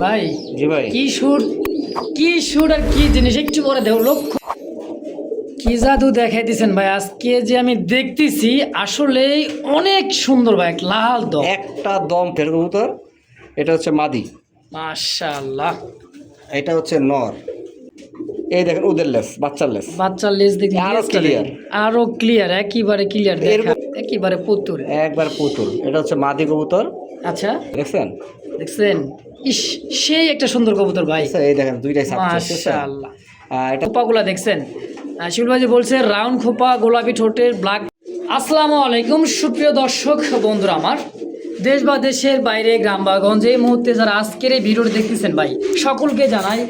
ভাই জি ভাই। কি শুট কি শুট আর কি জিনিস? একটু পরে দেও লক্ষ্য। কি জাদু দেখাই দিছেন ভাই আজকে যে আমি দেখতেছি আসলেই অনেক সুন্দর ভাই এক লাল দম। একটা দম ফের কবুতর এটা হচ্ছে মাদি। মাশাআল্লাহ। এটা হচ্ছে নর। এই দেখেন ওদের লেস বাচ্চার লেস। বাচ্চার লেজ দেখি আরও clear। আরও ক্লিয়ার একেবারে ক্লিয়ার দেখা। এরকম- একেবারে পুতুল। একবার পুতুল। এটা হচ্ছে মাদি কবুতর। আচ্ছা। দেখছেন? দেখছেন? ইস সেই একটা সুন্দর কবুতর ভাই। আচ্ছা, এই দেখেন দুইটাই মাশাআল্লাহ। এটা খোপাগুলা দেখছেন? শিবুল ভাই যে বলছে রাউন্ড খোপা গোলাপি ঠোঁটের ব্ল্যাক আসসালামু আলাইকুম সুপ্রিয় দর্শক বন্ধুরা আমার। দেশ বা দেশের বাইরে গ্রাম বা গঞ্জে এই মুহূর্তে যারা আজকের এই ভিডিওটি দেখতেছেন ভাই সকলকে জানাই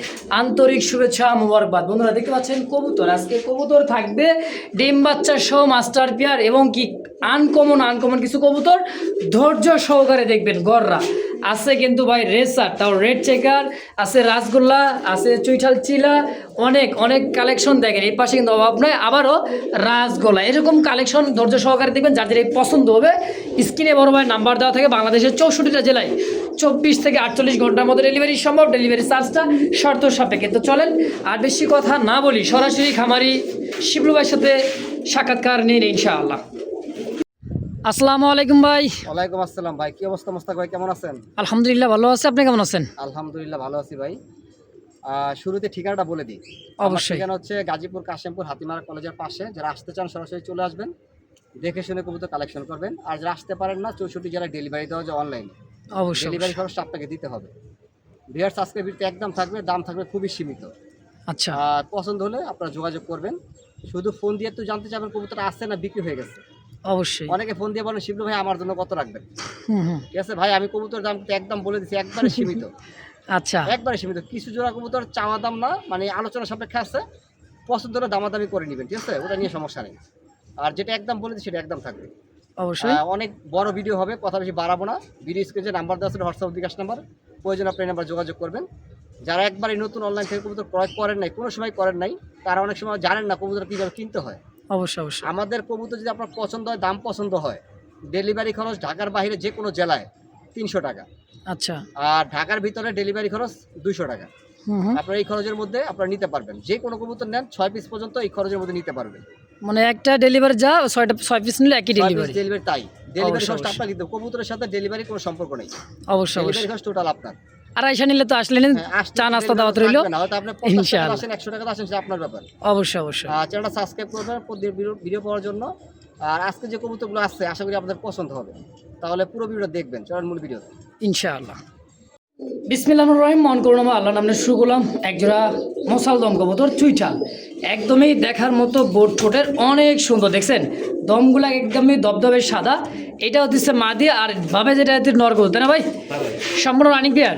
আন্তরিক শুভেচ্ছা মোবারকবাদ। বন্ধুরা দেখতে পাচ্ছেন কবুতর। আজকে কবুতর থাকবে ডিম বাচ্চা সহ মাস্টার পেয়ার এবং কি আনকমন আনকমন কিছু কবুতর ধৈর্য সহকারে দেখবেন গররা আছে কিন্তু ভাই রেসার, তাও রেড চেকার, আছে রাসগোল্লা, আছে চুইঠাল চিলা, অনেক অনেক কালেকশন দেখেন। এই পাশে কিন্তু অভাব নয়, আবারও রাসগোল্লা। এরকম কালেকশন ধৈর্য সহকারে দেখবেন যাদের এই পছন্দ হবে, স্ক্রিনে বড় ভাই নাম্বার দেওয়া থাকে, বাংলাদেশের চৌষট্টিটা জেলায়। চব্বিশ থেকে আটচল্লিশ ঘণ্টার মধ্যে ডেলিভারি সম্ভব, ডেলিভারি চার্জটা শর্ত সাপেক্ষে। তো চলেন, আর বেশি কথা না বলি, সরাসরি খামারি শিবলু ভাইয়ের সাথে সাক্ষাৎকার নিন ইনশাআল্লাহ। আসসালামু আলাইকুম ভাই। ওয়ালাইকুম আসসালাম ভাই কি অবস্থা মোস্তাক ভাই কেমন আছেন? আলহামদুলিল্লাহ ভালো আছে আপনি কেমন আছেন? আলহামদুলিল্লাহ ভালো আছি ভাই। শুরুতে ঠিকানাটা বলে দিই। অবশ্যই। ঠিকানা হচ্ছে গাজীপুর কাশিমপুর হাতিমারা কলেজের পাশে। যারা আসতে চান সরাসরি চলে আসবেন দেখে শুনে কবুতর কালেকশন করবেন। আর যারা আসতে পারেন না চৌষট্টি জেলায় ডেলিভারি দেওয়া যায় অনলাইনে অবশ্যই ডেলিভারি। খরচটা আপনাকে দিতে হবে। আজকে ভিড়তে একদম থাকবে দাম থাকবে খুবই সীমিত। আচ্ছা। আর পছন্দ হলে আপনারা যোগাযোগ করবেন। শুধু ফোন দিয়ে তো জানতে চাবেন কবুতর আসছে না বিক্রি হয়ে গেছে। অবশ্যই। অনেকে ফোন দিয়ে বলেন শিবলু ভাই আমার জন্য কত রাখবেন? ঠিক আছে ভাই আমি কবুতর দাম একদম বলে দিচ্ছি একবারে সীমিত। আচ্ছা। একবারে সীমিত। কিছু জোড়া কবুতর চাওয়া দাম না মানে আলোচনা সাপেক্ষে আছে পছন্দ হলে দামাদামি করে নেবেন ঠিক আছে? ওটা নিয়ে সমস্যা নেই। আর যেটা একদম বলে দিচ্ছি সেটা একদম থাকবে। অবশ্যই। অনেক বড় ভিডিও হবে কথা বেশি বাড়াবো না। ভিডিও স্ক্রিনে নাম্বার দেওয়া আছে হোয়াটসঅ্যাপ বিকাশ নাম্বার প্রয়োজন আপনি নাম্বার যোগাযোগ করবেন। যারা একবার নতুন অনলাইন থেকে কবুতর ক্রয় করেন নাই কোনো সময় করেন নাই তারা অনেক সময় জানেন না কবুতর কীভাবে কিনতে হয়। অবশ্যই অবশ্যই। আমাদের কবুতর যদি আপনার পছন্দ হয় দাম পছন্দ হয় ডেলিভারি খরচ ঢাকার বাইরে যে কোনো জেলায় তিনশো টাকা। আচ্ছা। আর ঢাকার ভিতরে ডেলিভারি খরচ দুশো টাকা। আপনার এই খরচের মধ্যে আপনারা নিতে পারবেন। যে কোনো কবুতর নেন ছয় পিস পর্যন্ত এই খরচের মধ্যে নিতে পারবেন। মানে একটা ডেলিভারি যা ছয়টা ছয় পিস নিলে একই ডেলিভারি ডেলিভারি তাই। ডেলিভারি খরচটা আপনার কিন্তু কবুতরের সাথে ডেলিভারি কোনো সম্পর্ক নেই। অবশ্যই ডেলিভারি খরচ টোটাল আপনার। আর আইসা নিলে তো আসলে নিন হ্যাঁ, চা নাস্তা দাওয়াত রইল। ইনশাআল্লাহ। একশো টাকা আসেন আপনার ব্যাপার। অবশ্যই অবশ্যই। চ্যানেলটা সাবস্ক্রাইব করবেন ভিডিও পাওয়ার জন্য। আর আজকে যে কবুতরগুলো আসছে আশা করি আপনাদের পছন্দ হবে। তাহলে পুরো ভিডিও দেখবেন চলেন মূল ভিডিও ইনশাআল্লাহ। বিসমিল্লাহ রহিম মন করুন আল্লাহ নামে শুরু করলাম। একজোড়া মশাল দম কবুতর চুইঠাল। একদমই দেখার মতো বোট ঠোঁটের অনেক সুন্দর দেখছেন? দমগুলা একদমই দবদবে সাদা। এটা হচ্ছে মাদি আর ভাবে যেটা হচ্ছে নরগোল তাই না ভাই? সম্পূর্ণ রানিং পেয়ার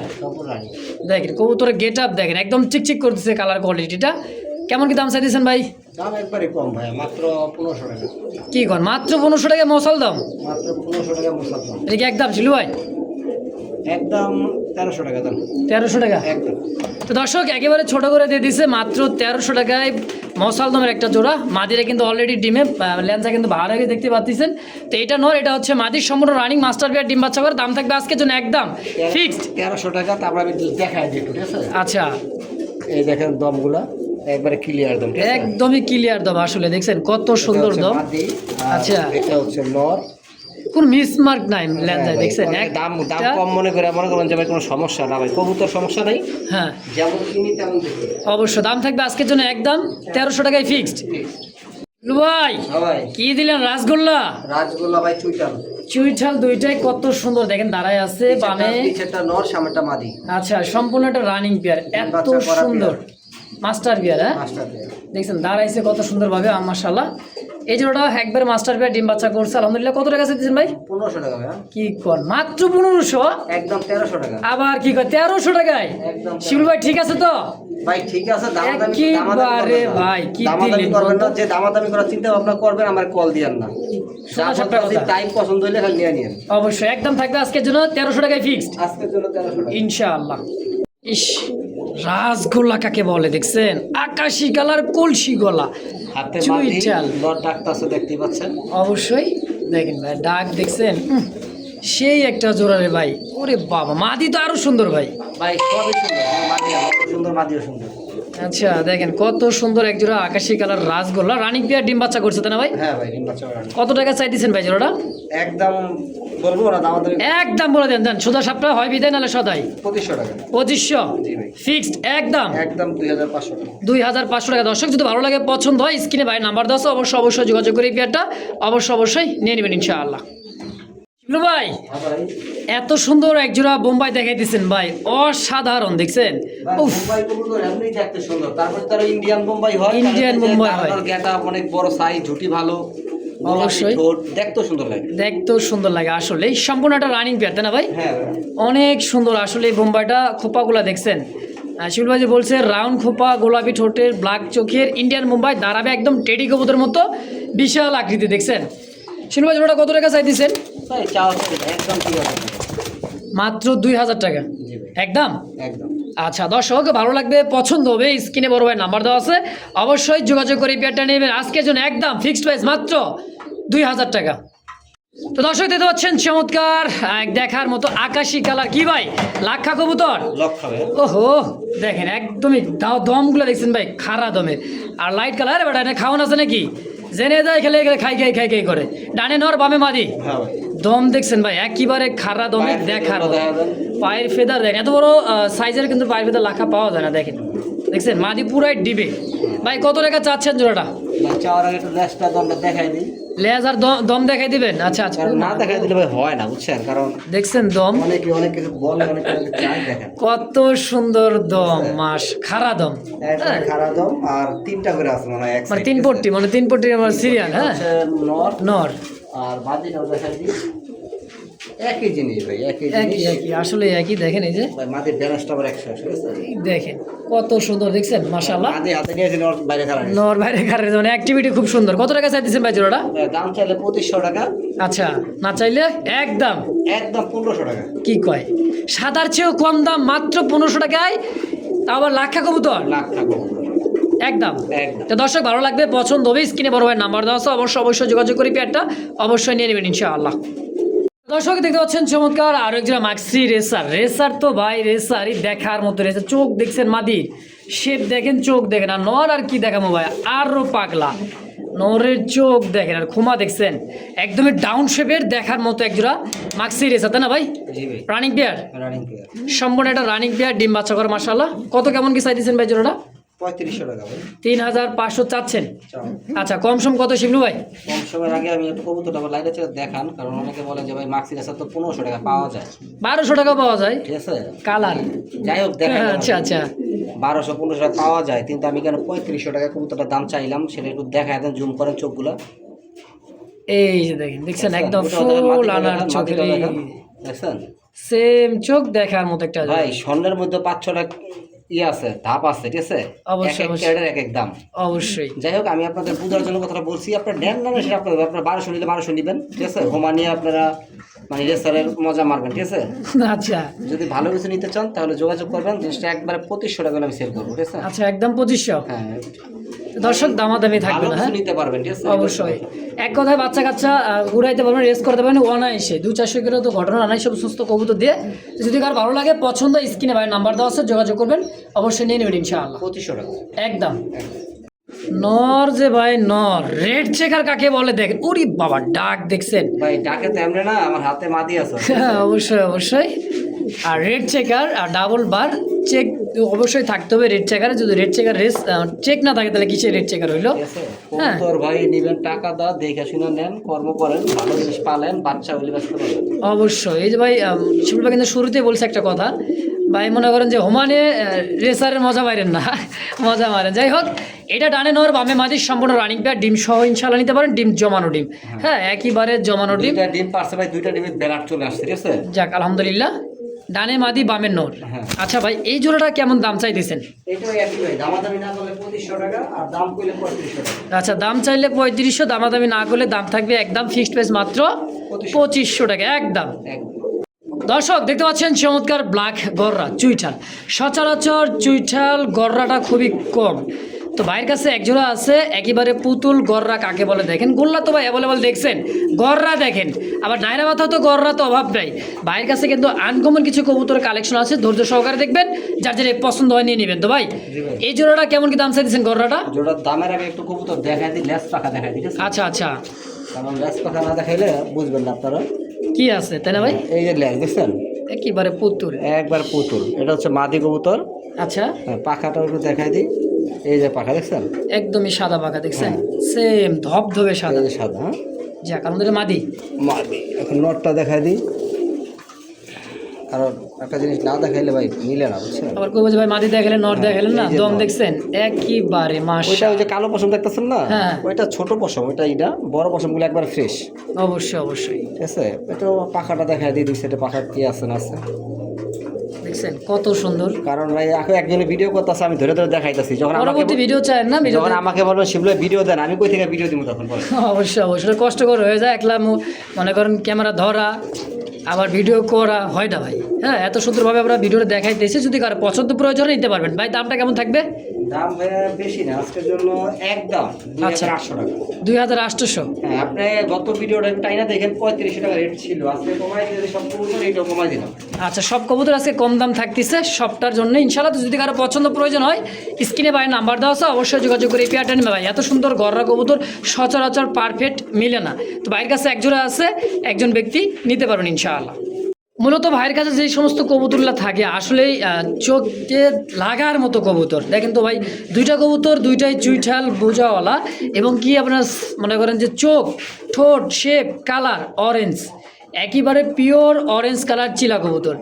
দেখেন কবুতরের গেট আপ দেখেন একদম চিকচিক করতেছে কালার কোয়ালিটিটা কেমন কি দাম চাইতেছেন ভাই? দাম একবারে কম ভাই মাত্র পনেরোশো টাকা। কি কর মাত্র পনেরোশো টাকা মশাল দাম? মাত্র পনেরোশো টাকা মশার দাম। এটা কি একদম ছিল ভাই? একদম তেরোশো টাকা দাম। তেরোশো টাকা? একদম। তো দর্শক একেবারে ছোট করে দিয়ে দিছে মাত্র তেরোশো টাকায় মশাল দমের একটা জোড়া। মাদিরা কিন্তু অলরেডি ডিমে ল্যান্সা কিন্তু ভাড়া আগে দেখতে পাচ্ছেন। তো এটা নয় এটা হচ্ছে মাদির সম্পূর্ণ রানিং মাস্টার বিয়ার ডিম বাচ্চা করে দাম থাকবে আজকের জন্য একদম ফিক্সড তেরোশো টাকা তারপর আমি দেখাই দিই ঠিক আছে? আচ্ছা। এই দেখেন দমগুলা একবারে ক্লিয়ার দম একদমই ক্লিয়ার দম আসলে দেখছেন কত সুন্দর দম। আচ্ছা। এটা হচ্ছে নর। কোন মিসমার্ক নাই হ্যাঁ, দেখছেন ভাই, দাম দাম কম মনে করে মনে করেন যে ভাই কোনো সমস্যা না ভাই কবুতর সমস্যা নেই। হ্যাঁ। যেমন কিনি তেমন অবশ্য দাম থাকবে আজকের জন্য একদম তেরোশো টাকায় ফিক্সড ভাই হ্যাঁ ভাই। কি দিলেন রাসগোল্লা? রাজগোল্লা ভাই চুইটাল চুইঠাল দুইটাই কত সুন্দর দেখেন দাঁড়ায় আছে বামে। নর সামনেটা মাদি। আচ্ছা সম্পূর্ণ একটা রানিং পেয়ার এত সুন্দর। মাস্টার পেয়ার হ্যাঁ? দেখছেন দাঁড়াইছে কত সুন্দরভাবে মাশাল্লাহ এই জোড়াটা একবার মাস্টার পেয়ার ডিম বাচ্চা করছে আলহামদুলিল্লাহ। কত টাকা দিচ্ছেন ভাই? পনেরোশো টাকা? কি কর মাত্র পনেরোশো? একদম তেরোশো টাকা। আবার কি কর তেরোশো টাকায়? শিবুল ভাই ঠিক আছে তো? ভাই ঠিক আছে দামাদামি একেবারে ভাই, কি দামাদামি করবেন না যে দামাদামি করার চিন্তা ভাবনা করবেন আমার কল দিয়েন না। শোনা সাপটা কথা। টাইম পছন্দ হইলে খালি নিয়ে নিন অবশ্যই একদম থাকবে আজকের জন্য তেরোশো টাকায় ফিক্সড আজকের জন্য তেরোশো ইনশাআল্লাহ। ইস। রাসগোল্লা কাকে বলে দেখছেন? আকাশি কালার কলসি গলা। হাতে ডাক্তার আছে পাচ্ছেন? অবশ্যই। দেখেন ভাই ডাক দেখছেন সেই একটা জোড়া রে ভাই। ওরে বাবা মাদি তো আরও সুন্দর ভাই। ভাই সবই সুন্দর। সুন্দর মাদিও সুন্দর। আচ্ছা দেখেন কত সুন্দর এক জোড়া আকাশি কালার রাসগোল্লা। রানিক বিয়ার ডিম বাচ্চা করছে তাই না ভাই? হ্যাঁ ভাই ডিম বাচ্চা কত টাকা চাই চাইতেছেন ভাই জোড়াটা? একদম বলব না আমাদের একদম বলে দেন দেন সোজা সাপটা হয় বিদায় নাহলে সদাই। পঁচিশশো টাকা। পঁচিশশো? ফিক্সড একদম? একদম দুই হাজার পাঁচশো টাকা। দুই হাজার পাঁচশো টাকা। দর্শক যদি ভালো লাগে পছন্দ হয় স্ক্রিনে ভাই নাম্বার আছে, অবশ্যই অবশ্যই যোগাযোগ করে এই পেয়ারটা অবশ্যই অবশ্যই নিয়ে নেবেন ইনশাআল্লাহ। ভাই ভাই এত সুন্দর এক জোড়া বোম্বাই দেখাই দিচ্ছেন ভাই অসাধারণ দেখছেন? ভাই, দেখতে সুন্দর। তারপর তার ইন্ডিয়ান বোম্বাই হয় ইন্ডিয়ান বোম্বাই হয়। গেটা অনেক বড় সাইজ ঝুটি ভালো অবশ্যই। দেখতেও সুন্দর লাগে। দেখতেও সুন্দর লাগে আসলে। সম্পূর্ণ একটা রানিং পেয়ার না ভাই? হ্যাঁ অনেক সুন্দর আসলে বোম্বাইটা খোপাগুলা দেখছেন? আহ, শিবুল ভাই যে বলছে রাউন্ড খোপা গোলাপি ঠোঁটের ব্ল্যাক চোখের ইন্ডিয়ান মুম্বাই দাঁড়াবে একদম টেডি কবুতর মতো বিশাল আকৃতি দেখছেন? শিবুল ভাই ওটা কত টাকা চাইতেছেন? ভাই চাওয়া একদম ঠিক আছে মাত্র দুই হাজার টাকা? একদম? একদম। আচ্ছা দর্শক ভালো লাগবে পছন্দ হবে স্ক্রিনে বড় ভাই নাম্বার দেওয়া আছে। অবশ্যই যোগাযোগ করে পেয়ারটা নেবেন। আজকের জন্য একদম ফিক্সড প্রাইস মাত্র দুই হাজার টাকা। তো দর্শক দেখতে পাচ্ছেন চমৎকার দেখার মতো আকাশি কালার। কি ভাই? লাক্ষা কবুতর? ওহো দেখেন একদমই দাও দমগুলো দেখছেন ভাই খারা দমের আর লাইট কালার বেটা এটা খাওয়ান আছে নাকি? জেনে যায় খেলে গেলে খাই খাই খাই খাই করে। ডানে নর বামে মাদি। হ্যাঁ দম দেখছেন ভাই একেবারে খারা দমে দেখার পায়ের ফেদার দেখেন এত বড় সাইজের কিন্তু পায়ের ফেদার লাখা পাওয়া যায় না দেখেন। দেখছেন? মাদি পুরাই ডিবে। ভাই কত টাকা চাচ্ছেন জোড়াটা? চাওয়ার আগে একটু দেখাই দিই। লেজ আর দম- দেখাই দিবেন? আচ্ছা আচ্ছা। না দেখাই দিলে ভাই হয় না বুঝছেন? কারণ দেখছেন দম? অনেকে অনেক কিছু বলে অনেক দেখেন। কত সুন্দর দম মাস খারা দম। হ্যাঁ। খারা দম আর তিনটা করে আছে মানে এক মানে তিন পট্টি মানে তিন পট্টি আমার সিরিয়াল হ্যাঁ নর। নর। আর বাদিটাও দেখাই দিই। একই জিনিস ভাই একই একই আসলে একই দেখেন এই যে। ভাই মাটির ব্যালেন্সটা আবার একশো দেখেন কত সুন্দর দেখছেন? মাটি হাতে নর বাইরে খারাপ নর বাইরে মানে অ্যাক্টিভিটি খুব সুন্দর। কত টাকা চাইতেছেন ভাই জোড়াটা? দাম চাইলে পঁচিশশো টাকা। আচ্ছা না চাইলে একদম। একদম পনেরোশো টাকা। কি কয়? সাদার চেয়েও কম দাম মাত্র পনেরোশো টাকায় আবার লাক্ষা কবুতর? লাখ টাকা একদম। একদম। তো দর্শক ভালো লাগবে পছন্দ হবে স্ক্রিনে বড় ভাইয়ের নাম্বার দেওয়া আছে অবশ্যই অবশ্যই যোগাযোগ করি পেয়ারটা অবশ্যই নিয়ে নেবেন ইনশাআল্লাহ। দর্শক দেখতে পাচ্ছেন চমৎকার আর একজন মাক্সি রেসার রেসার তো ভাই রেসারই দেখার মতো রেসার চোখ দেখছেন মাদির শেপ দেখেন চোখ দেখেন। আর নর আর কি দেখাবো ভাই? আরও পাগলা। নরের চোখ দেখেন আর খুমা দেখছেন। একদমই ডাউন শেপের দেখার মতো একজোড়া মাক্সি রেসার তাই না ভাই? রানিং পেয়ার সম্পূর্ণ একটা রানিং পেয়ার ডিম বাচ্চা করে মাসাল্লাহ কত কেমন কি চাইতেছেন ভাই জোড়াটা? পঁয়ত্রিশশো টাকা ভাই। তিন হাজার পাঁচশো চাচ্ছেন? আচ্ছা কম সম কত শিবলু ভাই? কম সময়ের আগে আমি একটু কবুতরটা আবার লাইনে ছেড়ে দেখান কারণ অনেকে বলে যে ভাই মাক্সি রেসার তো পনেরোশো টাকা পাওয়া যায়। বারোশো টাকা পাওয়া যায়? ঠিক আছে? কালার। যাই হোক দেখা আচ্ছা আচ্ছা। বারোশো পনেরোশো টাকা পাওয়া যায় কিন্তু আমি কেন পঁয়ত্রিশশো টাকা কবুতরটার দাম চাইলাম সেটা একটু দেখা দেন জুম করেন চোখগুলো। এই যে দেখেন দেখছেন? একদম ফুল আনার চোখের দেখছেন? সেম চোখ দেখার মতো একটা ভাই স্বর্ণের মধ্যে পাঁচশো ছটা ইয়ে আছে ধাপ আছে ঠিক আছে? অবশ্যই, এক এক অবশ্যই। ক্যারেটের এক এক দাম। অবশ্যই। যাই হোক আমি আপনাদের পূজার জন্য কথাটা বলছি। আপনার ড্যান নামে সেটা আপনার আপনার বারোশো নিলে বারোশো নেবেন ঠিক আছে? হোমা নিয়ে আপনারা মানে রেসারের মজা মারবেন ঠিক আছে? আচ্ছা। যদি ভালো কিছু নিতে চান তাহলে যোগাযোগ করবেন। জিনিসটা একবারে পঁচিশশো টাকা আমি সেল করব ঠিক আছে? আচ্ছা একদম পঁচিশশো। হ্যাঁ দর্শক দামাদামি থাকবে না হ্যাঁ? নিতে পারবেন ঠিক আছে? অবশ্যই। এক কথায় বাচ্চা কাচ্চা উড়াইতে পারবেন রেস করতে পারবেন অনায়াসে। দু চারশো কিলো তো ঘটনা আনাই সব সুস্থ কবুতর দিয়ে। যদি কার ভালো লাগে পছন্দ স্ক্রিনে ভাই নাম্বার দেওয়া আছে যোগাযোগ করবেন। অবশ্যই নিয়ে নেবেন ইনশাআল্লাহ। পঁচিশশো টাকা। একদম। নর যে ভাই নর। রেড চেকার কাকে বলে দেখেন? উরি বাবা ডাক দেখছেন। ভাই ডাকে তো এমনি না আমার হাতে মাদি আছে। হ্যাঁ অবশ্যই অবশ্যই। আর রেড চেকার আর ডাবল বার চেক অবশ্যই থাকতে হবে রেড চেকারে যদি রেড চেকার রেস চেক না থাকে তাহলে কিসের রেড চেকার হইল? হ্যাঁ। ভাই নিবেন টাকা দাও দেখে শুনে নেন কর্ম করেন ভালো জিনিস পালেন বাচ্চা পাবেন অবশ্যই। এই যে ভাই শিবুল ভাই কিন্তু শুরুতেই বলছে একটা কথা। ভাই মনে করেন যে হোমানে রেসারের মজা মারেন না। মজা মারেন। যাই হোক এটা ডানে নর বামে মাঝে সম্পূর্ণ রানিং পেয়ার ডিম সহ ইনশাল্লাহ নিতে পারেন ডিম জমানো ডিম। হ্যাঁ। একইবারে জমানো ডিম। ডিম পারছে ভাই দুইটা ডিমের বেলাট চলে আসছে ঠিক আছে? যাক আলহামদুলিল্লাহ। ডানে মাদি বামের নর হ্যাঁ। আচ্ছা ভাই এই জোড়াটা কেমন দাম চাইতেছেন? আচ্ছা দাম চাইলে পঁয়ত্রিশশো দামাদামি না করলে দাম থাকবে একদম ফিক্সড প্রাইস মাত্র পঁচিশশো টাকা একদম। একদম। দর্শক দেখতে পাচ্ছেন চমৎকার ব্ল্যাক গররা চুইঠাল। সচরাচর চুইঠাল গররাটা খুবই কম। তো ভাইয়ের কাছে একজোড়া আছে একেবারে পুতুল গররা কাকে বলে দেখেন? গোল্লা তো ভাই অ্যাভেলেবল দেখছেন। গররা দেখেন। আবার ডায়রা মাথা তো গররা তো অভাব নাই। ভাইয়ের কাছে কিন্তু আনকমন কিছু কবুতরের কালেকশন আছে ধৈর্য সহকারে দেখবেন। যার যেটা পছন্দ হয় নিয়ে নেবেন তো ভাই? এই জোড়াটা কেমন কি দাম চাইছেন গররাটা? জোড়ার দামের আগে একটু কবুতর দেখাই দিই লেস পাখা দেখাই দিই আচ্ছা আচ্ছা। কারণ লেস পাখা না দেখাইলে বুঝবেন না আপনারা। কি আছে তাই না ভাই? এই যে লেস দেখছেন? একেবারে পুতুল। একবার পুতুল। এটা হচ্ছে মাদি কবুতর। আচ্ছা। হ্যাঁ, পাখাটা একটু দেখাই দিই। এই যে পাখা দেখছেন? একদমই সাদা পাকা দেখছেন? সেম ধবধবে সাদা। যে সাদা হ্যাঁ? আমাদের মাদি। মাদি। এখন নটটা দেখাই দিই। কারণ একটা জিনিস না দেখাইলে ভাই মিলে না বুঝছেন? আবার কইবো যে ভাই মাদি দেখালেন নর দেখালেন না? দম। দেখছেন? একেবারে মাস ওইটা ওই যে কালো পশম দেখতেছেন না? হ্যাঁ। ওইটা ছোট পশম ওইটা এটা বড় পশমগুলো একবার ফ্রেশ। অবশ্যই অবশ্যই। ঠিক আছে? এটা পাখাটা দেখাই দিই দুই সাইডে পাখা কি আছে না আছে। দেখছেন কত সুন্দর। কারণ ভাই এখন একজনের ভিডিও করতেছে আমি ধরে ধরে দেখাইতেছি। যখন পরবর্তী ভিডিও চায় না ভিডিও যখন আমাকে বলবেন শিবলে ভিডিও দেন আমি কই থেকে ভিডিও দিব তখন অবশ্যই অবশ্যই। কষ্টকর হয়ে যায় একলা মনে করেন ক্যামেরা ধরা আবার ভিডিও করা হয় না ভাই। হ্যাঁ এত সুন্দরভাবে আমরা ভিডিওটা দেখাইতেছি যদি কারও পছন্দ প্রয়োজন নিতে পারবেন। ভাই দামটা কেমন থাকবে? দাম ভাইয়া বেশি না আজকের জন্য একদম আচ্ছা। আটশো টাকা। দুই হাজার আটশোশো। হ্যাঁ আপনি গত ভিডিওটা টাইনা দেখেন পঁয়ত্রিশশো টাকা রেট ছিল আজকে কমাই দিয়ে সব কবুতর এইটাও কমাই দিলাম। আচ্ছা সব কবুতর আজকে কম দাম থাকতেছে সবটার জন্য। ইনশাল্লাহ যদি কারও পছন্দ প্রয়োজন হয় স্ক্রিনে ভাই নাম্বার দেওয়া আছে অবশ্যই যোগাযোগ করে এই পেয়ারটা নেবে ভাই। এত সুন্দর গররা কবুতর সচরাচর পারফেক্ট মিলে না। তো ভাইয়ের কাছে একজোড়া আছে একজন ব্যক্তি নিতে পারবেন ইনশাআল্লাহ। মূলত ভাইয়ের কাছে যে সমস্ত কবুতরগুলো থাকে আসলেই আহ, চোখে লাগার মতো কবুতর। দেখেন তো ভাই দুইটা কবুতর দুইটাই চুইঠাল বোঝাওয়ালা এবং কি আপনার মনে করেন যে চোখ ঠোঁট শেপ কালার অরেঞ্জ একেবারে পিওর অরেঞ্জ কালার চিলা কবুতর।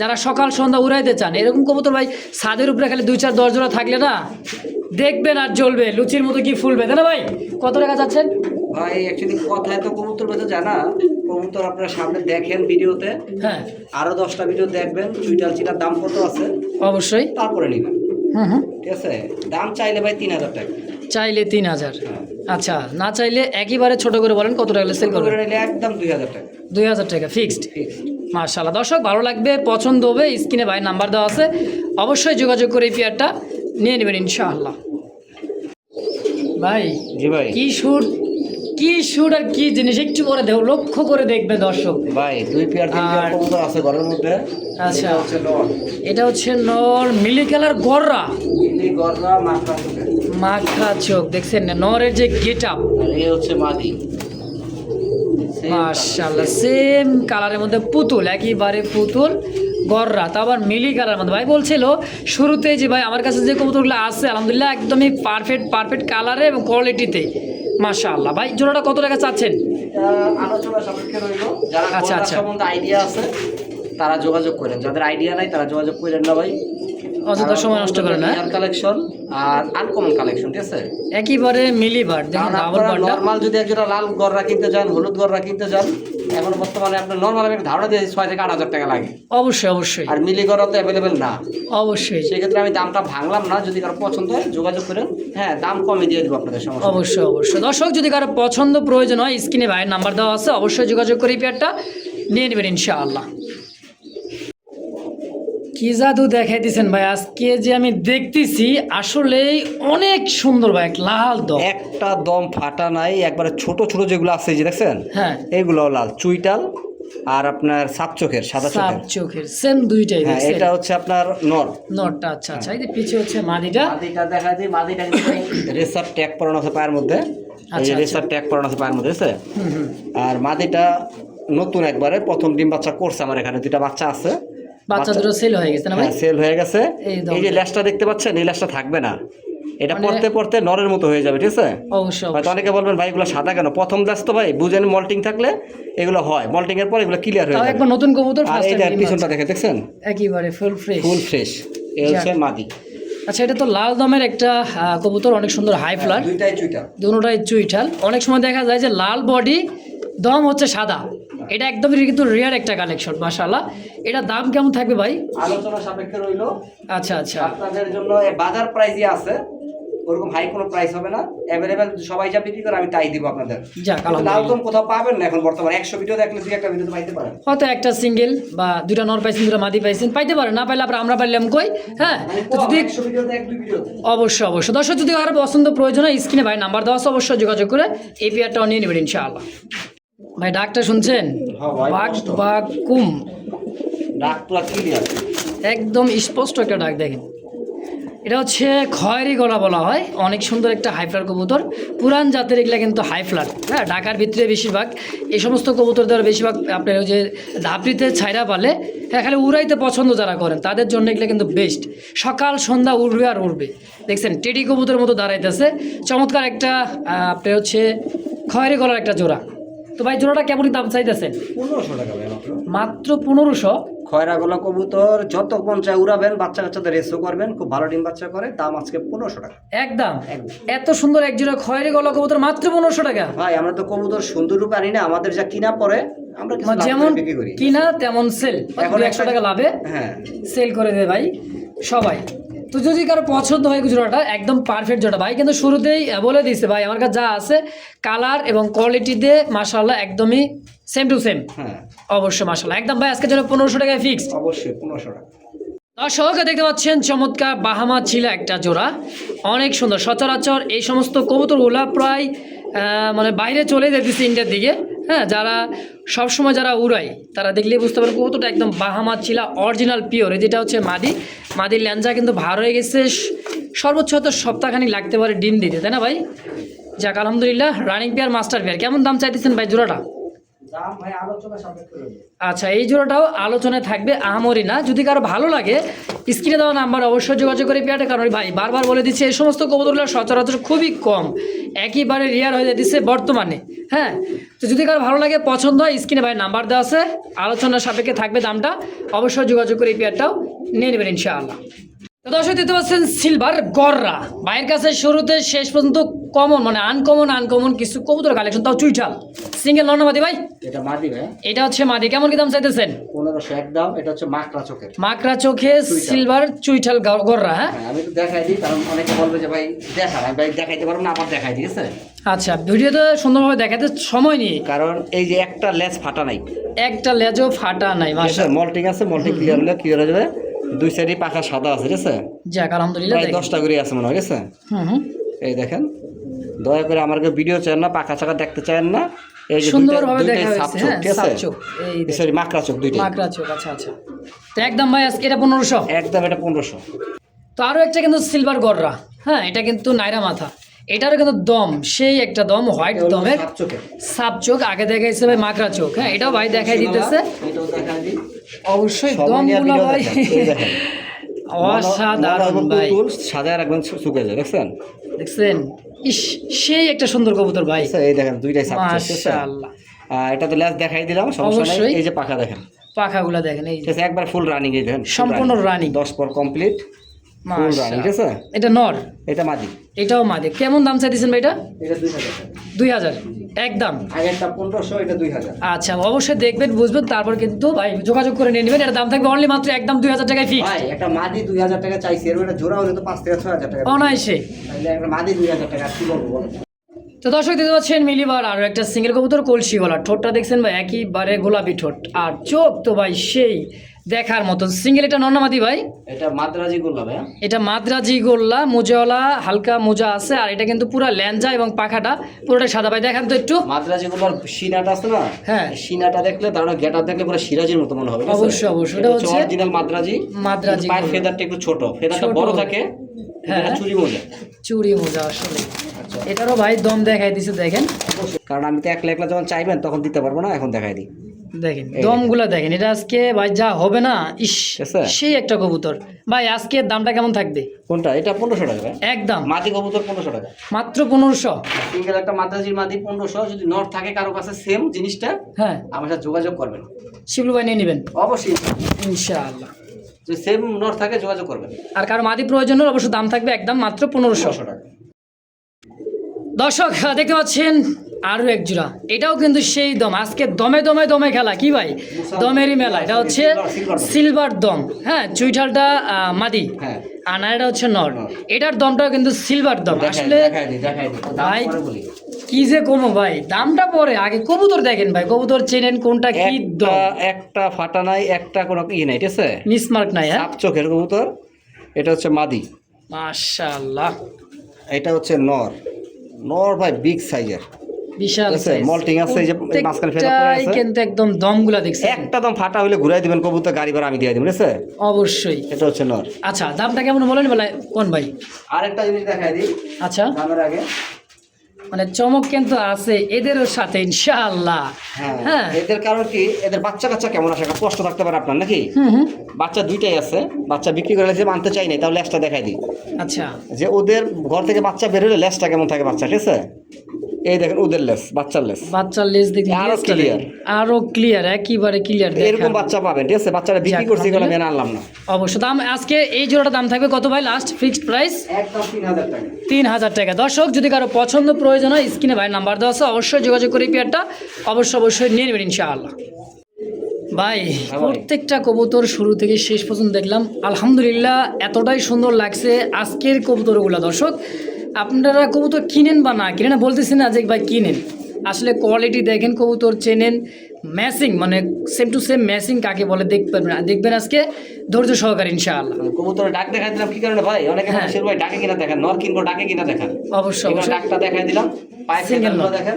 যারা সকাল সন্ধ্যা উড়াইতে চান এরকম কবুতর ভাই ছাদের উপরে খালি দুই চার দশ জোড়া থাকলে না দেখবেন আর জ্বলবে লুচির মতো কি ফুলবে। তাই না ভাই? কত টাকা যাচ্ছেন ভাই অ্যাকচুয়ালি কথায় তো কবুতর বেঁধে জানা কবুতর আপনারা সামনে দেখেন ভিডিওতে। হ্যাঁ। আরও দশটা ভিডিও দেখবেন চুইটাল চিটার দাম কত আছে? অবশ্যই। তারপরে নেবেন। হুম হুম। ঠিক আছে? দাম চাইলে ভাই তিন হাজার টাকা। চাইলে তিন হাজার। আচ্ছা না চাইলে একেবারে ছোট করে বলেন কত টাকা সেল করবেন? একদম দুই হাজার টাকা। দুই হাজার টাকা ফিক্সড মার্শাল্লাহ দর্শক ভালো লাগবে পছন্দ হবে স্ক্রিনে ভাই নাম্বার দেওয়া আছে। অবশ্যই যোগাযোগ করে এই পেয়ারটা নিয়ে নেবেন ইনশাআল্লাহ। ভাই জি ভাই। কি শুট কি শুট আর কি জিনিস? একটু করে দেখ লক্ষ্য করে দেখবে দর্শক। ভাই দুই পেয়ার তিন পেয়ার কবুতর আছে ঘরের মধ্যে। আচ্ছা। এটা হচ্ছে নর। এটা হচ্ছে নর মিলি কালার গররা। ইলি গররা মাথা চোখের মাখা চোখ দেখছেন না? নরের যে গেট আপ আর এই হচ্ছে মাদি। মাশাল্লাহ সেম কালারের মধ্যে পুতুল একেবারে পুতুল গররা। তা আবার মিলি কালার মধ্যে। ভাই বলছিল শুরুতে যে ভাই আমার কাছে যে কবুতরগুলো আছে আলহামদুলিল্লাহ একদমই পারফেক্ট পারফেক্ট কালারে এবং কোয়ালিটিতে মাশাআল্লাহ। ভাই জোড়াটা কত টাকা চাচ্ছেন? আলোচনা সাপেক্ষে রইল। যারা আচ্ছা, আচ্ছা। আচ্ছা। সম্বন্ধে আইডিয়া আছে তারা যোগাযোগ করেন। যাদের আইডিয়া নাই তারা যোগাযোগ করেন না ভাই। অযথা সময় নষ্ট করে না? কালেকশন আর আনকমন কালেকশন ঠিক আছে? একেবারে মিলি বার্ড দেখেন ডাবল নর্মাল যদি একজোড়া লাল গররা কিনতে যান হলুদ গররা কিনতে যান এখন বর্তমানে আপনার নর্মাল আমি ধারণা দিয়ে ছয় থেকে আট হাজার টাকা লাগে। অবশ্যই অবশ্যই। আর মিলি গররা তো অ্যাভেলেবেল না। অবশ্যই। সেক্ষেত্রে আমি দামটা ভাঙলাম না যদি কারও পছন্দ হয় যোগাযোগ করেন। হ্যাঁ দাম কমে দিয়ে দেবো আপনাদের সমস্যা। অবশ্যই অবশ্যই। দর্শক যদি কারও পছন্দ প্রয়োজন হয় স্ক্রিনে ভাইয়ের নাম্বার দেওয়া আছে অবশ্যই যোগাযোগ করে পেয়ারটা নিয়ে নেবেন ইনশাআল্লাহ। কি জাদু দেখাই দিয়েছেন ভাই? আজকে যে আমি দেখতেছি আসলেই অনেক সুন্দর ভাই লাল দম। একটা দম ফাটা নাই একবারে ছোট ছোট যেগুলো আছে যে দেখছেন? হ্যাঁ। এইগুলো লাল। চুইটাল আর আপনার সাপ চোখের সাদা সাপ চোখের। সেম দুইটাই হ্যাঁ এটা হচ্ছে আপনার নর। নটটা আচ্ছা আচ্ছা এই যে পিছে হচ্ছে মাদিটা। মাদিটা দেখা যায় মাদিটা কিন্তু রেসার ট্যাগ পরানো আছে পায়ের মধ্যে। এই আচ্ছা, যে আচ্ছা। রেসার ট্যাগ পরানো আছে পায়ের মধ্যে আছে হুম হুম। আর মাদিটা নতুন একবারে প্রথম ডিম বাচ্চা করছে আমার এখানে দুইটা বাচ্চা আছে। বাচ্চা দুটো সেল হয়ে গেছে না ভাই? হ্যাঁ সেল হয়ে গেছে। এই যে। ল্যাসটা দেখতে পাচ্ছেন এই ল্যাসটা থাকবে না। এটা মানে- পড়তে পড়তে নরের মতো হয়ে যাবে ঠিক আছে? অবশ্যই হয়তো অনেকে বলবেন ভাই এগুলো সাদা কেন? প্রথম ল্যাস তো ভাই বুঝেন মল্টিং থাকলে এগুলো হয়। মল্টিং এর পর এগুলো ক্লিয়ার হয়ে যাবে। একবার নতুন কবুতর ফার্স্ট এই যে পিছনটা দেখে দেখছেন? একেবারে ফুল ফ্রেশ ফুল ফ্রেশ এই হচ্ছে মাদি। আচ্ছা এটা তো লাল দমের একটা কবুতর অনেক সুন্দর হাই ফ্লার দুইটাই চুইটাল দুটোটাই চুইঠাল। অনেক সময় দেখা যায় যে লাল বডি দম হচ্ছে সাদা। এটা একদমই কিন্তু রেয়ার একটা কালেকশন মাশাল্লাহ এটা দাম কেমন থাকবে ভাই? আলোচনা সাপেক্ষে রইল। আচ্ছা আচ্ছা। আপনাদের জন্য বাজার প্রাইজই আছে। ওরকম হাই কোনো প্রাইস হবে না। অ্যাভেলেবেল সবাই যা বিক্রি করে আমি তাই দিব আপনাদের। লাল কোথাও পাবেন না এখন বর্তমানে। একশো ভিডিও দেখলে দুই একটা ভিডিও পাইতে পারেন। হয়তো একটা সিঙ্গেল বা দুইটা নর পাইছেন দুটা মাদি পাইছেন পাইতে পারে না পাইলে আবার আমরা পাইলাম কই? হ্যাঁ মানে যদি একশো ভিডিওতে এক দুই ভিডিও অবশ্যই অবশ্যই। দর্শক যদি কারও পছন্দ প্রয়োজন হয় স্ক্রিনে ভাই নাম্বার দেওয়া আছে অবশ্যই যোগাযোগ করে এই পেয়ারটাও নিয়ে নেবেন ইনশাআল্লাহ। ভাই ডাকটা শুনছেন? হ্যাঁ বাঘ বাঘ কুম। একদম স্পষ্ট একটা ডাক দেখেন। এটা হচ্ছে খয়েরি গলা বলা হয়। অনেক সুন্দর একটা হাইফ্লার কবুতর। পুরান জাতের এগুলা কিন্তু হাইফ্লার। হ্যাঁ ঢাকার ভিতরে বেশিরভাগ। এই সমস্ত কবুতর দ্বারা বেশিরভাগ আপনার ওই যে ধাপড়িতে ছাইরা পালে হ্যাঁ খালি উড়াইতে পছন্দ যারা করেন তাদের জন্য এগুলো কিন্তু বেস্ট সকাল সন্ধ্যা উড়বে আর উড়বে। দেখছেন টেডি কবুতরের মতো দাঁড়াইতেছে। চমৎকার একটা আপনার হচ্ছে খয়েরি গলার একটা জোড়া। তো ভাই জোড়াটা কেমন দাম চাইতেছেন পনেরোশো টাকা ভাই মাত্র। পনেরোশো? খয়রা গোলা কবুতর যত মন চায় উড়াবেন বাচ্চা কাচ্চাদের রেসও করবেন খুব ভালো ডিম বাচ্চা করে দাম আজকে পনেরোশো টাকা। একদম। একদম। এত সুন্দর এক জোড়া খয়েরি গলা কবুতর মাত্র পনেরোশো টাকা? ভাই আমরা তো কবুতর সুন্দর রূপে আনি না আমাদের যা কিনা পরে আমরা মানে যেমন কিনা তেমন সেল এখন এখন একশো টাকা লাভে হ্যাঁ। সেল করে দেয় ভাই সবাই। তো যদি কারও পছন্দ হয় জোড়াটা একদম পারফেক্ট জোড়া। ভাই কিন্তু শুরুতেই বলে দিয়েছে ভাই আমার কাছে যা আছে কালার এবং কোয়ালিটি দিয়ে মাসাল্লাহ একদমই সেম টু সেম হ্যাঁ। অবশ্যই মাসাল্লাহ একদম ভাই আজকের জন্য পনেরোশো টাকায় ফিক্সড অবশ্যই পনেরোশো টাকা। দর্শক দেখতে পাচ্ছেন চমৎকার বাহামা ছিল একটা জোড়া। অনেক সুন্দর। সচরাচর এই সমস্ত কবুতরগুলা প্রায় মানে বাইরে চলে যেতেছে ইন্ডিয়ার দিকে। হ্যাঁ যারা সবসময় যারা উড়ায়, তারা দেখলেই বুঝতে পারবে কবুতরটা একদম বাহামা ছিল অরিজিনাল পিওর যেটা হচ্ছে মাদি, মাদির ল্যাঞ্জা কিন্তু ভার হয়ে গেছে সর্বোচ্চ হয়তো সপ্তাহখানি লাগতে পারে ডিম দিতে, তাই না ভাই? যাক, আলহামদুলিল্লাহ রানিং পেয়ার মাস্টার পেয়ার কেমন দাম চাইতেছেন ভাই জোড়াটা? আচ্ছা এই জোড়াটাও আলোচনায় থাকবে আহামরি না। যদি কারও ভালো লাগে, স্ক্রিনে দেওয়া নাম্বার অবশ্যই যোগাযোগ করে পেয়ারটা কারণ ভাই বারবার বলে দিচ্ছে, এই সমস্ত কবুতরগুলো সচরাচর খুবই কম। একইবারে রিয়ার হয়ে যাচ্ছে বর্তমানে হ্যাঁ? তো যদি কারও ভালো লাগে, পছন্দ হয়, স্ক্রিনে ভাই নাম্বার দেওয়া আছে, আলোচনার সাপেক্ষে থাকবে দামটা। অবশ্যই যোগাযোগ করে এই পেয়ারটাও নিয়ে নেবেন ইনশাআল্লাহ। দর্শক, দেখতে পাচ্ছেন সিলভার গররা। ভাইয়ের কাছে শুরুতে শেষ পর্যন্ত কমন মানে আনকমন আনকমন কিছু কবুতর কালেকশন তাও চুইঠাল সিঙ্গেল নর্নামাদি ভাই? এটা মাদি ভাই। এটা হচ্ছে মাদি। কেমন কি দাম চাইতেছেন? পনেরোশো এক দাম এটা হচ্ছে মাকড়া চোখের। মাকড়া চোখে সিলভার চুইঠাল গররা হ্যাঁ? হ্যাঁ আমি তো দেখাই দিই কারণ অনেকে বলবে যে ভাই দেখা আমি ভাই দেখাইতে পারব না আবার দেখাই দিই ঠিক আছে? আচ্ছা ভিডিওতে সুন্দরভাবে দেখাতে সময় নিয়ে কারণ এই যে একটা লেজ ফাটা নাই। একটা লেজও ফাটা নাই আছে মল্টিং আছে মল্টিং ক্লিয়ার হলে ক্লিয়ার হয়ে যাবে। দুই সাইডে পাখা সাদা আছে ঠিক আছে? যাক আলহামদুলিল্লাহ প্রায়। দশটা করে আছে মনে হয় ঠিক আছে? হুম হুম। এই দেখেন দয়া করে আমার ভিডিও চান না পাখা চাকা দেখতে চান না। এই যে সুন্দরভাবে দেখা হয়েছে হ্যাঁ ঠিক আছে? সাপ চোখ এই সরি মাকড়া চোখ দুইটাই। মাকড়া চোখ আচ্ছা আচ্ছা। তো একদম ভাই এটা পনেরোশো। একদম এটা পনেরোশো। তো আরও একটা কিন্তু সিলভার গররা। হ্যাঁ এটা কিন্তু নাইরা মাথা। এটারও কিন্তু দম সেই একটা দম হোয়াইট দমের সাপ চোখ। আগে দেখাইছে ভাই মাকড়া চোখ হ্যাঁ এটাও ভাই দেখাই দিতেছে। অবশ্যই দমগুলো ভাই। অসাধারণ ভাই। সাজায় রাখবেন শুকিয়ে যায় দেখছেন? দেখছেন? ইস সেই একটা সুন্দর কবুতর ভাই। আচ্ছা, এই দেখেন দুইটাই? মাশাআল্লাহ। এটা তো লাস্ট দেখাই দিলাম সমস্যা নাই। এই যে পাখা দেখেন। পাখাগুলো দেখেন এই একবার ফুল রানিং এই দেখেন সম্পূর্ণ রানিং দশ পর কমপ্লিট ঠিক আছে এটা নর। এটা মাদি। এটাও মাদে। কেমন দাম চাইতেছেন ভাই এটা? এটা দুই হাজার। দুই হাজার। একদম আগেরটা এটা আচ্ছা অবশ্যই দেখবেন বুঝবেন তারপর কিন্তু ভাই যোগাযোগ করে নিয়ে নেবেন। এটা দাম থাকবে অনলি মাত্র একদম দুই হাজার টাকায় ফিক্স ভাই একটা মাদি দুই হাজার টাকা চাইছি এর একটা জোড়া হলে তো পাঁচ থেকে ছয় হাজার টাকা। অনায়াসে। তাহলে একটা মাদি দুই হাজার টাকা কি বলব বলো? তো দর্শক দেখতে পাচ্ছেন মিলিবার আর একটা সিঙ্গেল কবুতর কলসি গলা ঠোঁটটা দেখছেন ভাই একইবারে গোলাপি ঠোঁট। আর চোখ তো ভাই সেই দেখার মতো। সিঙ্গেল এটা নর্নামাদি ভাই? এটা মাদ্রাজি গোল্লা ভাই? এটা মাদ্রাজি গোল্লা মোজাওয়ালা হালকা মোজা আছে আর এটা কিন্তু পুরো ল্যাঞ্জা এবং পাখাটা পুরোটা সাদা। ভাই দেখান তো একটু। মাদ্রাজি গোল্লার সিনাটা আছে না? হ্যাঁ। সিনাটা দেখলে তার গেটা দেখলে পুরো সিরাজির মতো মনে হবে অবশ্যই, অবশ্যই। এটা হচ্ছে অরিজিনাল মাদ্রাজি। মাদ্রাজি পায়ের ফেদারটা একটু ছোট। ফেদারটা বড় থাকে হ্যাঁ। চুরি মোজা। চুরি মোজা আসলে। এটারও ভাই দম দেখাই দিছে দেখেন। কারণ আমি তো একলা একলা যখন চাইবেন তখন দিতে পারব না এখন দেখাই দিই। দেখেন দমগুলো দেখেন এটা আজকে ভাই যা হবে না ইস সেই একটা কবুতর। ভাই আজকে দামটা কেমন থাকবে? কোনটা? এটা পনেরোশো টাকা একদম। মাদি কবুতর পনেরোশো টাকা। মাত্র পনেরোশো? সিঙ্গেল একটা মাদ্রাজির মাদি পনেরোশো যদি নট থাকে কারও কাছে সেম জিনিসটা হ্যাঁ। আমার সাথে যোগাযোগ করবেন। শিবলু ভাই নিয়ে নেবেন? অবশ্যই। ইনশাআল্লাহ। যদি সেম নট থাকে যোগাযোগ করবেন। আর কারও মাদি প্রয়োজন হলে অবশ্য দাম থাকবে একদম মাত্র পনেরোশো টাকা। দর্শক দেখতে পাচ্ছেন আরও এক জোড়া। এটাও কিন্তু সেই দম। আজকে দমে দমে দমে খেলা। কি ভাই? দমেরই মেলা। এটা হচ্ছে সিলভার দম। হ্যাঁ চুইঠালটা মাদি। হ্যাঁ। আর নাইটা হচ্ছে নর। এটার দমটাও কিন্তু সিলভার দম। আসলে ভাই, কি যে কমো ভাই। দামটা পরে। আগে কবুতর দেখেন ভাই। কবুতর চেনেন কোনটা কি দম? একটা ফাটা নাই একটা কোনো ই নাই ঠিক আছে? মিসমার্ক নাই হ্যাঁ? চোখের কবুতর। এটা হচ্ছে মাদি। মাশাআল্লাহ। এটা হচ্ছে নর। নর ভাই বিগ সাইজের। বিশাল ঠিক আছে, এই যে মাঝখানে ফেদা পড়ে আছে। কিন্তু একদম দমগুলা দেখছেন। একটা দম ফাটা হলে ঘুরাই দিবেন কবুতর গাড়ি ভাড়া আমি দিয়ে দিব ঠিক আছে? অবশ্যই। এটা হচ্ছে নর। আচ্ছা দামটা কেমন বলেন বলে কোন ভাই? আরেকটা জিনিস দেখাই দিই। আচ্ছা। দামের আগে। মানে চমক কিন্তু আছে এদেরও সাথে ইনশাআল্লাহ। হ্যাঁ হ্যাঁ। এদের কারণ কি? এদের বাচ্চা কাচ্চা কেমন আসে কষ্ট থাকতে পারে আপনার নাকি? বাচ্চা দুইটাই আছে বাচ্চা বিক্রি করে যে আনতে চাই নাই তাহলে লেসটা দেখাই দিই। আচ্ছা। যে ওদের ঘর থেকে বাচ্চা বের হলে লেসটা কেমন থাকে বাচ্চা ঠিক আছে? এই দেখেন ওদের লেস বাচ্চার লেস। বাচ্চার লেজ দেখি আরও clear। আরও ক্লিয়ার একেবারে ক্লিয়ার এরকম বাচ্চা পাবেন ঠিক আছে? বাচ্চাটা বিক্রি করছি এগুলো। মেনে আনলাম না। অবশ্য দাম আজকে এই জোড়াটা দাম থাকবে কত ভাই? লাস্ট ফিক্সড প্রাইস একদম তিন হাজার টাকা। তিন হাজার টাকা। দর্শক যদি কারও পছন্দ প্রয়োজন হয় স্ক্রিনে ভাই নাম্বার দেওয়া আছে অবশ্যই যোগাযোগ করে পেয়ারটা অবশ্যই অবশ্যই নিয়ে নেবেন ইনশাআল্লাহ। ভাই। প্রত্যেকটা কবুতর শুরু থেকে শেষ পর্যন্ত দেখলাম। আলহামদুলিল্লাহ এতটাই সুন্দর লাগছে আজকের কবুতরগুলো দর্শক। আপনারা কবুতর কিনেন বা না কিনেন? বলতেছি না যে ভাই কিনেন। আসলে কোয়ালিটি দেখেন কবুতর চেনেন ম্যাচিং মানে সেম টু সেম ম্যাচিং কাকে বলে দেখবেন দেখবেন আজকে ধৈর্য সহকারে ইনশাআল্লাহ। কবুতরে ডাক দেখাই দিলাম কি কারণে ভাই? অনেকে হ্যাঁ। মানুষের ভাই ডাকে কিনা দেখেন নর কিনবো ডাকে কিনা দেখেন। অবশ্যই অবশ্যই। ডাকটা দেখাই দিলাম পায়ে ফেদারগুলো নর। দেখেন।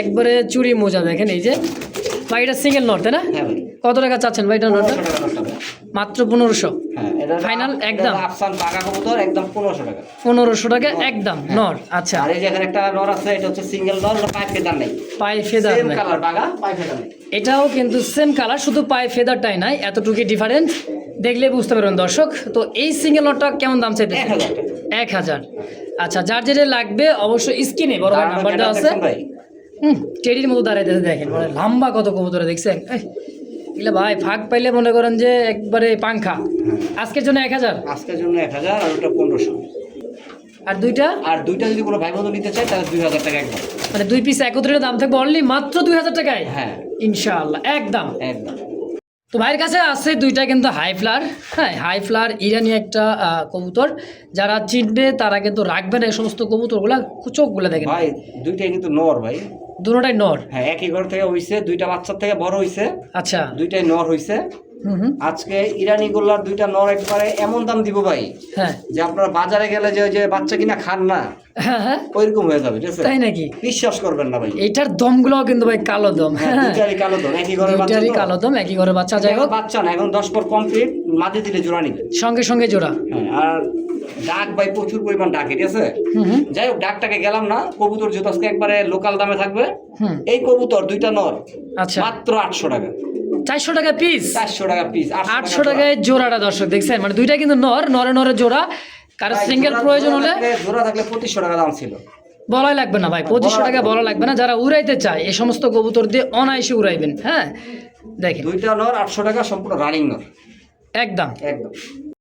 একবারে চুরি মোজা দেখেন এই যে। ভাই এটা সিঙ্গেল নট তাই না? হ্যাঁ কত টাকা চাচ্ছেন ভাই এটা নটটা মাত্র পনেরোশো। হ্যাঁ Final এটা একদম? আফসান পাকা কবুতর একদম পনেরোশো টাকা। পনেরোশো টাকা একদম নর আচ্ছা। আর এই যে এখানে একটা নর আছে এটা হচ্ছে সিঙ্গেল নর পায়ে ফেদার নেই। পায়ে ফেদার সেম কালার বাগা পায়ে ফেদার নেই। এটাও কিন্তু সেম কালার শুধু পায়ে ফেদারটাই নাই এতটুকু ডিফারেন্স দেখলে বুঝতে পারবেন দর্শক। তো এই সিঙ্গেল নটটা কেমন দাম চাইতে এক হাজার আচ্ছা যার যেটা লাগবে অবশ্যই স্ক্রিনে বড় ভাই দাঁড়ানো নাম্বার দেওয়া getup আছে হুম টেডির মতো দাঁড়াইতে দেখেন লম্বা কত কবুতরে দেখছেন? এগুলা ভাই ফাঁক পাইলে মনে করেন যে একবারে পাংখা। আজকের জন্য এক হাজার? আজকের জন্য এক হাজার আর ওটা পনেরোশো। আর দুইটা? আর দুইটা যদি কোনো ভাই বন্ধু নিতে চায় তাহলে দুই হাজার টাকা একদম। মানে দুই পিস একত্রে দাম থাকবে অনলি মাত্র দুই হাজার টাকায়? হ্যাঁ। ইনশাআল্লাহ একদম। একদম। তো ভাইয়ের কাছে আছে দুইটা কিন্তু হাই ফ্লার হ্যাঁ হাই ফ্লার ইরানি একটা কবুতর। যারা চিনবে তারা কিন্তু রাখবে না এই সমস্ত কবুতরগুলা চোখগুলো দেখে ভাই দুইটাই কিন্তু নর ভাই। দুটোটাই নর? হ্যাঁ একই ঘর থেকে হইছে দুইটা বাচ্চার থেকে বড় হইছে। আচ্ছা। দুইটাই নর হইছে। আজকে ইরানি গোল্লার দুইটা নর একবারে এমন দাম দিব ভাই হ্যাঁ। যে আপনারা বাজারে গেলে যে যে বাচ্চা কিনা খান না হ্যাঁ হ্যাঁ। ওইরকম হয়ে যাবে তাই নাকি? বিশ্বাস করবেন না ভাই। এইটার দমগুলোও কিন্তু ভাই কালো দম দুইটারই কালো তো একই ঘরের বাচ্চা দুইটারই কালো দম একই ঘরে বাচ্চা যাই হোক। বাচ্চা না এখন দশ পর কমপ্লিট মাঝে দিলে জোড়া নিবে। সঙ্গে সঙ্গে জোড়া। আর ডাক ভাই প্রচুর পরিমাণ ডাকে ঠিক আছে? যাই হোক ডাকটাকে গেলাম না কবুতর যেহেতু আজকে একবারে লোকাল দামে থাকবে এই কবুতর দুইটা নর আচ্ছা। মাত্র আটশো টাকা। চারশো টাকা পিস চারশো টাকা পিস আটশো টাকায় জোড়াটা দর্শক দেখছেন? মানে দুইটা কিন্তু নর নরে নরে জোড়া। কারও সিঙ্গেল প্রয়োজন হলে জোড়া থাকলে পঁচিশশো টাকা দাম ছিল। বলাই লাগবে না ভাই পঁচিশশো টাকা বলা লাগবে না। যারা উড়াইতে চায় এই সমস্ত কবুতর দিয়ে অনায়াসে উড়াইবেন হ্যাঁ? দেখেন। দুইটা নর আটশো টাকা সম্পূর্ণ রানিং নর। একদম। একদম।